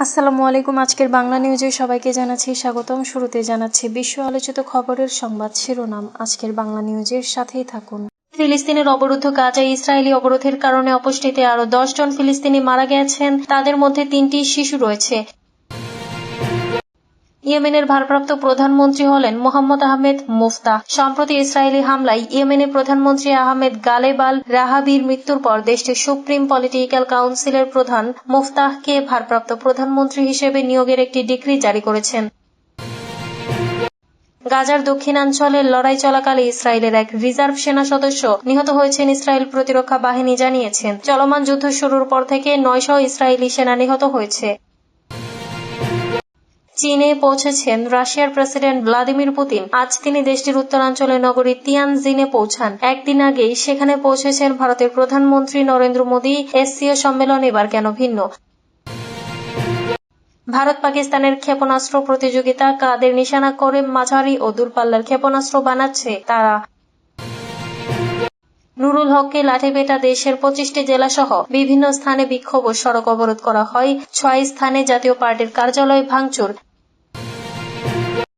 আসসালামু আলাইকুম, আজকের বাংলা নিউজে সবাইকে জানাচ্ছি স্বাগতম। শুরুতে জানাচ্ছি বিশ্ব আলোচিত খবরের সংবাদ শিরোনাম। আজকের বাংলা নিউজের সাথেই থাকুন। ফিলিস্তিনের অবরুদ্ধ গাজায় ইসরায়েলি অবরোধের কারণে অপুষ্টিতে আরও দশ জন ফিলিস্তিনি মারা গেছেন। তাদের মধ্যে তিনটি শিশু রয়েছে। ইয়েমেনের ভারপ্রাপ্ত প্রধানমন্ত্রী হলেন মোহাম্মদ আহমেদ মুফতা সম্প্রতি ইসরায়েলি হামলায় ইয়েমেনের প্রধানমন্ত্রী আহমেদ গালেবাল রাহাবির মৃত্যুর পর দেশটির সুপ্রিম পলিটিক্যাল কাউন্সিলের প্রধান মুফতাহকে ভারপ্রাপ্ত প্রধানমন্ত্রী হিসেবে নিয়োগের একটি ডিক্রি জারি করেছেন। গাজার দক্ষিণাঞ্চলে লড়াই চলাকালে ইসরায়েলের এক রিজার্ভ সেনা সদস্য নিহত হয়েছেন ইসরায়েল প্রতিরক্ষা বাহিনী জানিয়েছেন। চলমান যুদ্ধ শুরুর পর থেকে নয়শ ইসরায়েলি সেনা নিহত হয়েছে। চীনে পৌঁছেছেন রাশিয়ার প্রেসিডেন্ট ভ্লাদিমির পুতিন। আজ তিনি দেশটির উত্তরাঞ্চলের নগরী তিয়ানজিনে পৌঁছান। একদিন আগেই সেখানে পৌঁছেছেন ভারতের প্রধানমন্ত্রী নরেন্দ্র মোদী। এসসিও সম্মেলন এবার কেন ভিন্ন? ভারত পাকিস্তানের ক্ষেপণাস্ত্র প্রতিযোগিতা কাদের নিশানা করে মাঝারি ও দূরপাল্লার ক্ষেপণাস্ত্র বানাচ্ছে তারা? নুরুল হককে লাঠিপেটা দেশের পঁচিশটি জেলাসহ বিভিন্ন স্থানে বিক্ষোভ ও সড়ক অবরোধ করা হয়। ছয় স্থানে জাতীয় পার্টির কার্যালয় ভাঙচুর।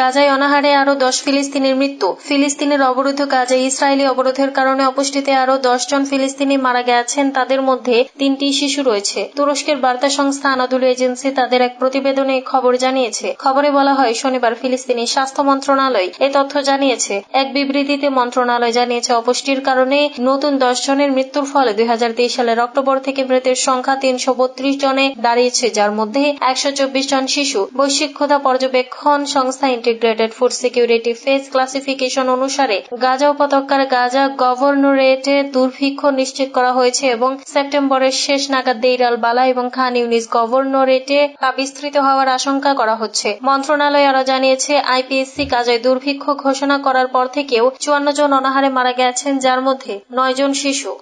গাজায় অনাহারে আরও দশ ফিলিস্তিনির মৃত্যু। ফিলিস্তিনের অবরুদ্ধ গাজায় ইসরায়েলি অবরোধের কারণে অপুষ্টিতে আরও জন ফিলিস্তিনি মারা গেছেন। তাদের মধ্যে তিনটি শিশু রয়েছে। তুরস্কের বার্তা সংস্থা আনাদুল এজেন্সি তাদের এক প্রতিবেদনে খবর জানিয়েছে। খবরে বলা হয়, শনিবার ফিলিস্তিনি স্বাস্থ্য মন্ত্রণালয় এ তথ্য জানিয়েছে। এক বিবৃতিতে মন্ত্রণালয় জানিয়েছে, অপুষ্টির কারণে নতুন দশ জনের মৃত্যুর ফলে দুই হাজার তেইশ সালের অক্টোবর থেকে মৃতের সংখ্যা তিনশো বত্রিশ জনে দাঁড়িয়েছে, যার মধ্যে একশো চব্বিশ জন শিশু। বৈশ্বিক ক্ষুধা পর্যবেক্ষণ সংস্থা integrated food security phase classification অনুসারে গাজা উপত্যকার গাজা গভর্নরেটে দুর্ভিক্ষ নিশ্চিত করা হয়েছে এবং সেপ্টেম্বরের শেষ নাগাদ দেইরাল বালা এবং খান ইউনিস গভর্নরেটে তা বিস্তৃত হওয়ার আশঙ্কা করা হচ্ছে। মন্ত্রণালয় আরও জানিয়েছে, আইপিএসসি গাজায় দুর্ভিক্ষ ঘোষণা করার পর থেকেও চুয়ান্ন জন অনাহারে মারা গেছেন, যার মধ্যে নয় জন শিশু।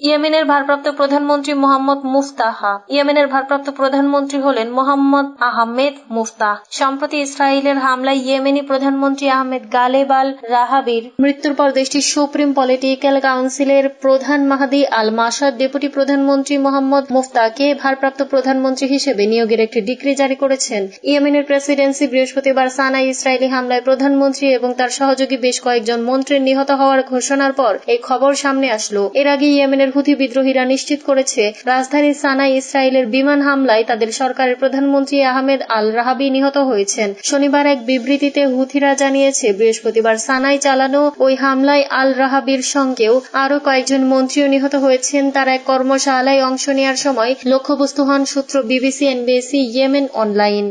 ইয়েমেনের ভারপ্রাপ্ত প্রধানমন্ত্রী মোহাম্মদ মুফতাহা। ইয়েমেনের ভারপ্রাপ্ত প্রধানমন্ত্রী হলেন মোহাম্মদ আহমেদ মুফতাহ। সম্প্রতি ইসরায়েলের হামলায় ইয়েমেনি প্রধানমন্ত্রী আহমেদ গালেবাল রাহাবির মৃত্যুর পর দেশটির সুপ্রিম পলিটিক্যাল কাউন্সিলের প্রধান মাহাদি আল মাসাদ, ডেপুটি প্রধানমন্ত্রী মোহাম্মদ মুফতাকে ভারপ্রাপ্ত প্রধানমন্ত্রী হিসেবে নিয়োগের একটি ডিক্রি জারি করেছেন। ইয়েমেনের প্রেসিডেন্সি বৃহস্পতিবার সানাই ইসরায়েলি হামলায় প্রধানমন্ত্রী এবং তার সহযোগী বেশ কয়েকজন মন্ত্রীর নিহত হওয়ার ঘোষণার পর এই খবর সামনে আসলো। এর আগে ইয়েমেনের হুথি বিদ্রোহীরা নিশ্চিত করেছে, রাজধানী সানাই ইসরায়েলের বিমান হামলায় তাদের সরকারের প্রধানমন্ত্রী আহমেদ আল রাহাবি নিহত হয়েছেন। শনিবার এক বিবৃতিতে হুথিরা জানিয়েছে, বৃহস্পতিবার সানাই চালানো ওই হামলায় আল রাহাবির সঙ্গেও আরও কয়েকজন মন্ত্রীও নিহত হয়েছেন। তারা এক কর্মশালায় অংশ নেওয়ার সময় লক্ষ্যবস্তু হন সূত্র বিবিসি এনবিএসি ইয়েমেন অনলাইন।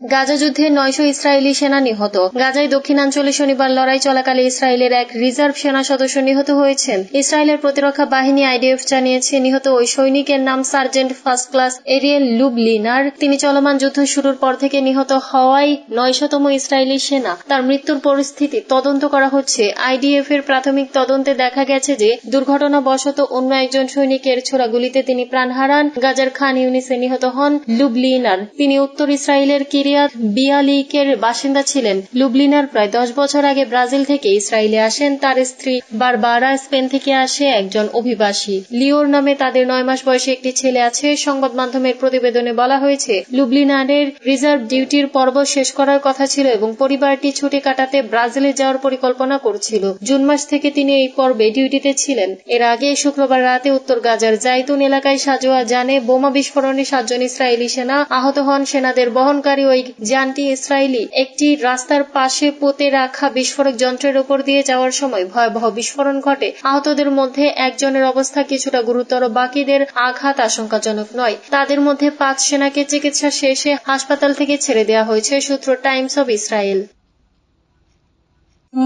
গাজা যুদ্ধে নয়শ ইসরায়েলি সেনা নিহত। গাজায় দক্ষিণাঞ্চলে শনিবার লড়াই চলাকালে ইসরায়েলের এক রিজার্ভ সেনা সদস্য নিহত হয়েছেন। ইসরায়েলের প্রতিরক্ষা বাহিনী আইডিএফ জানিয়েছে, নিহত ওই সৈনিকের নাম sergeant first class Ariel Lubliner তিনি চলমান যুদ্ধ শুরুর পর থেকে নিহত হওয়ায় নয়শতম ইসরায়েলি সেনা। তার মৃত্যুর পরিস্থিতি তদন্ত করা হচ্ছে। আইডিএফ এর প্রাথমিক তদন্তে দেখা গেছে যে, দুর্ঘটনাবশত অন্য একজন সৈনিকের ছোড়া গুলিতে তিনি প্রাণ হারান। গাজার খান ইউনিসে নিহত হন লুবলিনার তিনি উত্তর ইসরায়েলের কিরিয়াত বিয়ালিকের বাসিন্দা ছিলেন। লুবলিনার প্রায় দশ বছর আগে ব্রাজিল থেকে ইসরায়েলে আসেন। তার স্ত্রী বারবারা স্পেন থেকে আসে একজন অভিবাসী। লিওর নামে তাদের নয় মাস বয়সী একটি ছেলে আছে। সংবাদ মাধ্যমের প্রতিবেদনে বলা হয়েছে, লুবলিনারের রিজার্ভ ডিউটির পর্ব শেষ করার কথা ছিল এবং পরিবারটি ছুটি কাটাতে ব্রাজিলে যাওয়ার পরিকল্পনা করছিল। জুন মাস থেকে তিনি এই পর্বে ডিউটিতে ছিলেন। এর আগে শুক্রবার রাতে উত্তর গাজার জাইতুন এলাকায় সাজোয়া জানে বোমা বিস্ফোরণে সাতজন ইসরায়েলি সেনা আহত হন। সেনাদের বহনকারী ওই যানটি ইসরায়েলি একটি রাস্তার পাশে পোতে রাখা বিস্ফোরক যন্ত্রের উপর দিয়ে যাওয়ার সময় ভয়াবহ বিস্ফোরণ ঘটে। আহতদের মধ্যে একজনের অবস্থা কিছুটা গুরুতর, বাকিদের আঘাত আশঙ্কাজনক নয়। তাদের মধ্যে পাঁচ সেনাকে চিকিৎসা শেষে হাসপাতাল থেকে ছেড়ে দেওয়া হয়েছে, সূত্র টাইমস অব ইসরায়েল।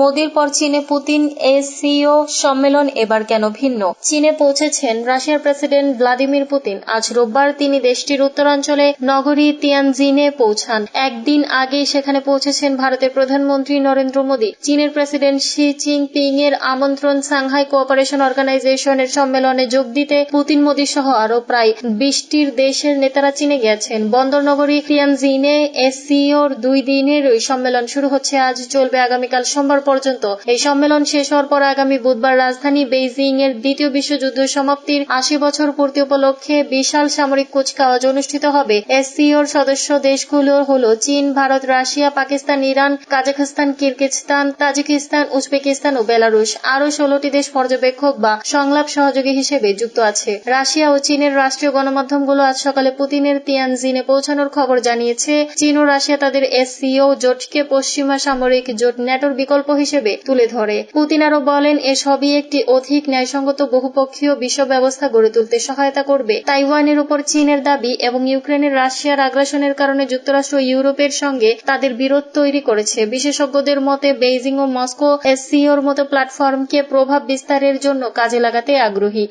মোদির পর চীনে পুতিন এসিও সম্মেলন এবার কেন ভিন্ন? চীনে পৌঁছেছেন রাশিয়ার প্রেসিডেন্ট ভ্লাদিমির পুতিন। আজ রোববার তিনি দেশটির উত্তরাঞ্চলে নগরী তিয়ানজিনে পৌঁছান। একদিন আগেই সেখানে পৌঁছেছেন ভারতের প্রধানমন্ত্রী নরেন্দ্র মোদী। চীনের প্রেসিডেন্ট শি জিনপিং এর আমন্ত্রণ সাংহাই কোঅপারেশন অর্গানাইজেশনের সম্মেলনে যোগ দিতে পুতিন মোদী সহ আরও প্রায় বিশটির দেশের নেতারা চীনে গেছেন। বন্দর নগরী তিয়ানজিনে এসসিওর দুই দিনের ওই সম্মেলন শুরু হচ্ছে। আজ চলবে আগামীকাল সোমবার পর্যন্ত। এই সম্মেলন শেষ হওয়ার পর আগামী বুধবার রাজধানী বেইজিং এর দ্বিতীয় বিশ্বযুদ্ধ সমাপ্তির আশি বছর পূর্তি উপলক্ষে বিশাল সামরিক কুচকাওয়াজ অনুষ্ঠিত হবে। এসসিওর সদস্য দেশগুলো হল চীন, Bharat, Russia, Pakistan, Iran, Kazakhstan, Kyrgyzstan, Tajikistan, Uzbekistan ও বেলারুশ। আরও ষোলোটি দেশ পর্যবেক্ষক বা সংলাপ সহযোগী হিসেবে যুক্ত আছে। রাশিয়া ও চীনের রাষ্ট্রীয় গণমাধ্যমগুলো আজ সকালে পুতিনের তিয়ানজিনে পৌঁছানোর খবর জানিয়েছে। চীন ও রাশিয়া তাদের এসসিও জোটকে পশ্চিমা সামরিক জোট ন্যাটোর বিকল্প হিসেবে তুলে ধরে। পুতিন আরও বলেন, এসবই একটি অধিক ন্যায়সঙ্গত বহুপক্ষীয় বিশ্ব ব্যবস্থা গড়ে তুলতে সহায়তা করবে। তাইওয়ানের উপর চীনের দাবি এবং ইউক্রেনের রাশিয়ার আগ্রাসনের কারণে যুক্তরাষ্ট্র ইউরোপের সঙ্গে তাদের বিরোধ তৈরি করেছে। বিশেষজ্ঞদের মতে, বেইজিং ও মস্কো এসসিওর মতো প্ল্যাটফর্মকে প্রভাব বিস্তারের জন্য কাজে লাগাতে আগ্রহী।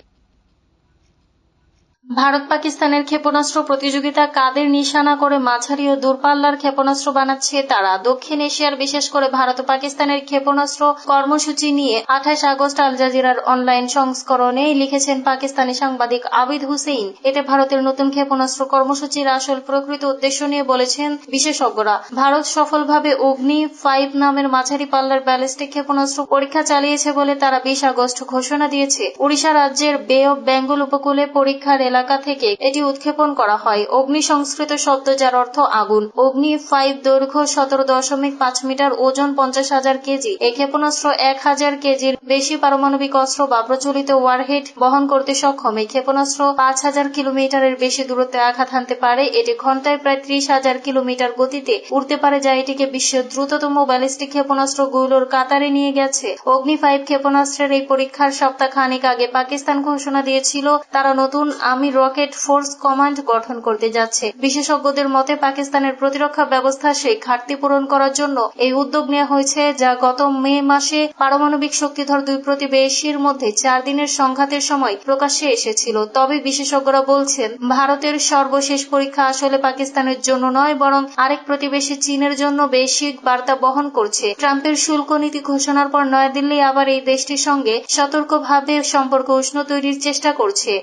ভারত পাকিস্তানের ক্ষেপণাস্ত্র প্রতিযোগিতা কাদের নিশানা করে মাঝারি ও দূরপাল্লার ক্ষেপণাস্ত্র বানাচ্ছে তারা? দক্ষিণ এশিয়ার বিশেষ করে ভারত ও পাকিস্তানের ক্ষেপণাস্ত্র কর্মসূচি নিয়ে আঠাশ আগস্ট আল জাজিরার অনলাইন সংস্করণে লিখেছেন পাকিস্তানি সাংবাদিক আবিদ হুসেইন। এতে ভারতের নতুন ক্ষেপণাস্ত্র কর্মসূচির আসল প্রকৃত উদ্দেশ্য নিয়ে বলেছেন বিশেষজ্ঞরা। ভারত সফলভাবে অগ্নি ফাইভ নামের মাঝারি পাল্লার ব্যালিস্টিক ক্ষেপণাস্ত্র পরীক্ষা চালিয়েছে বলে তারা বিশ আগস্ট ঘোষণা দিয়েছে। ওড়িশা রাজ্যের বে অব বেঙ্গল উপকূলে পরীক্ষার এলাকা থেকে এটি উৎক্ষেপণ করা হয়। অগ্নি সংস্কৃত শব্দ, যার অর্থ আগুন। অগ্নি ফাইভ দৈর্ঘ্য সতেরো দশমিক পাঁচ মিটার, ওজন পঞ্চাশ হাজার কেজি। এই ক্ষেপণাস্ত্র এক হাজার কেজির বেশি পারমাণবিক অস্ত্র বা প্রচলিত ওয়ারহেড বহন করতে সক্ষম। এই ক্ষেপণাস্ত্র পাঁচ হাজার কিলোমিটারের বেশি দূরত্বে আঘাত হানতে পারে। এটি ঘন্টায় প্রায় ত্রিশ হাজার কিলোমিটার গতিতে উড়তে পারে, যা এটিকে বিশ্বের দ্রুততম ব্যালিস্টিক ক্ষেপণাস্ত্রগুলোর কাতারে নিয়ে গেছে। অগ্নি ফাইভ ক্ষেপণাস্ত্রের এই পরীক্ষার সপ্তাহ খানিক আগে পাকিস্তান ঘোষণা দিয়েছিল, তারা নতুন আমি রকেট ফোর্স কমান্ড গঠন করতে যাচ্ছে। বিশেষজ্ঞদের মতে, পাকিস্তানের প্রতিরক্ষা ব্যবস্থা সেই ঘাটতি পূরণ করার জন্য এই উদ্যোগ নেওয়া হয়েছে, যা গত মে মাসে পারমাণবিক শক্তিধর দুই প্রতিবেশীর মধ্যে চার দিনের সংঘাতের সময় প্রকাশ্যে এসেছিল। তবে বিশেষজ্ঞরা বলছেন, ভারতের সর্বশেষ পরীক্ষা আসলে পাকিস্তানের জন্য নয়, বরং আরেক প্রতিবেশী চীনের জন্য বেশিক বার্তা বহন করছে। ট্রাম্পের শুল্ক নীতি ঘোষণার পর নয়াদিল্লি আবার এই দেশটির সঙ্গে সতর্কভাবে সম্পর্ক উষ্ণ তৈরির চেষ্টা করছে।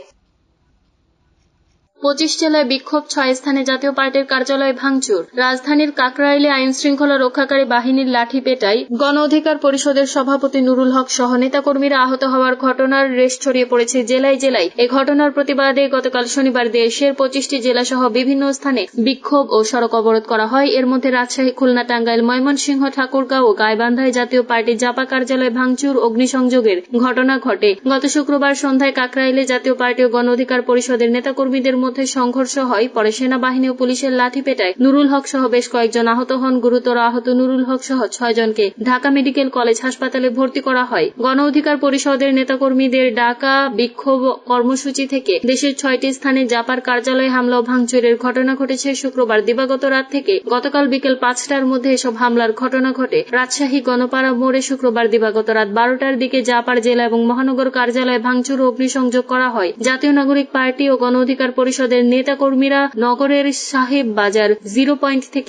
পঁচিশ জেলায় বিক্ষোভ, ছয় স্থানে জাতীয় পার্টির কার্যালয় ভাঙচুর। রাজধানীর কাকরাইলে আইন শৃঙ্খলা রক্ষাকারী বাহিনীর লাঠি পেটায় গণ অধিকার পরিষদের সভাপতি নুরুল হক সহ নেতাকর্মীরা আহত হওয়ার ঘটনার রেশ ছড়িয়ে পড়েছে জেলায় জেলায়। এ ঘটনার প্রতিবাদে গতকাল শনিবার দেশের পঁচিশটি জেলা সহ বিভিন্ন স্থানে বিক্ষোভ ও সড়ক অবরোধ করা হয়। এর মধ্যে রাজশাহী, খুলনা, টাঙ্গাইল, ময়মনসিংহ, ঠাকুরগাঁও ও গাইবান্ধায় জাতীয় পার্টির জাপা কার্যালয় ভাঙচুর, অগ্নিসংযোগের ঘটনা ঘটে। গত শুক্রবার সন্ধ্যায় কাকরাইলে জাতীয় পার্টি ও গণ অধিকার পরিষদের নেতাকর্মীদের মধ্যে সংঘর্ষ হয়, পরে সেনাবাহিনী ও পুলিশের লাঠি পেটায়। নুরুল হক সহ বেশ কয়েকজন আহত হন। গুরুতর আহত নুরুল হক সহ ছয় জনকে ঢাকা মেডিকেল কলেজ হাসপাতালে ভর্তি করা হয়। গণ অধিকার পরিষদের নেতাকর্মীদের ডাকা বিক্ষোভ কর্মসূচি থেকে দেশের ছয়টি স্থানে জাপার কার্যালয়ে হামলা ও ভাঙচুরের ঘটনা ঘটেছে শুক্রবার দিবাগত রাত থেকে। গতকাল বিকেল পাঁচটার মধ্যে এসব হামলার ঘটনা ঘটে। রাজশাহী গণপাড়া মোড়ে শুক্রবার দিবাগত রাত বারোটার দিকে জাপার জেলা এবং মহানগর কার্যালয়ে ভাঙচুর ও অগ্নিসংযোগ করা হয়। জাতীয় নাগরিক পার্টি ও গণ অধিকার পরিষদের নেতাকর্মীরা নগরের সাহেব বাজার জিরো পয়েন্ট থেকে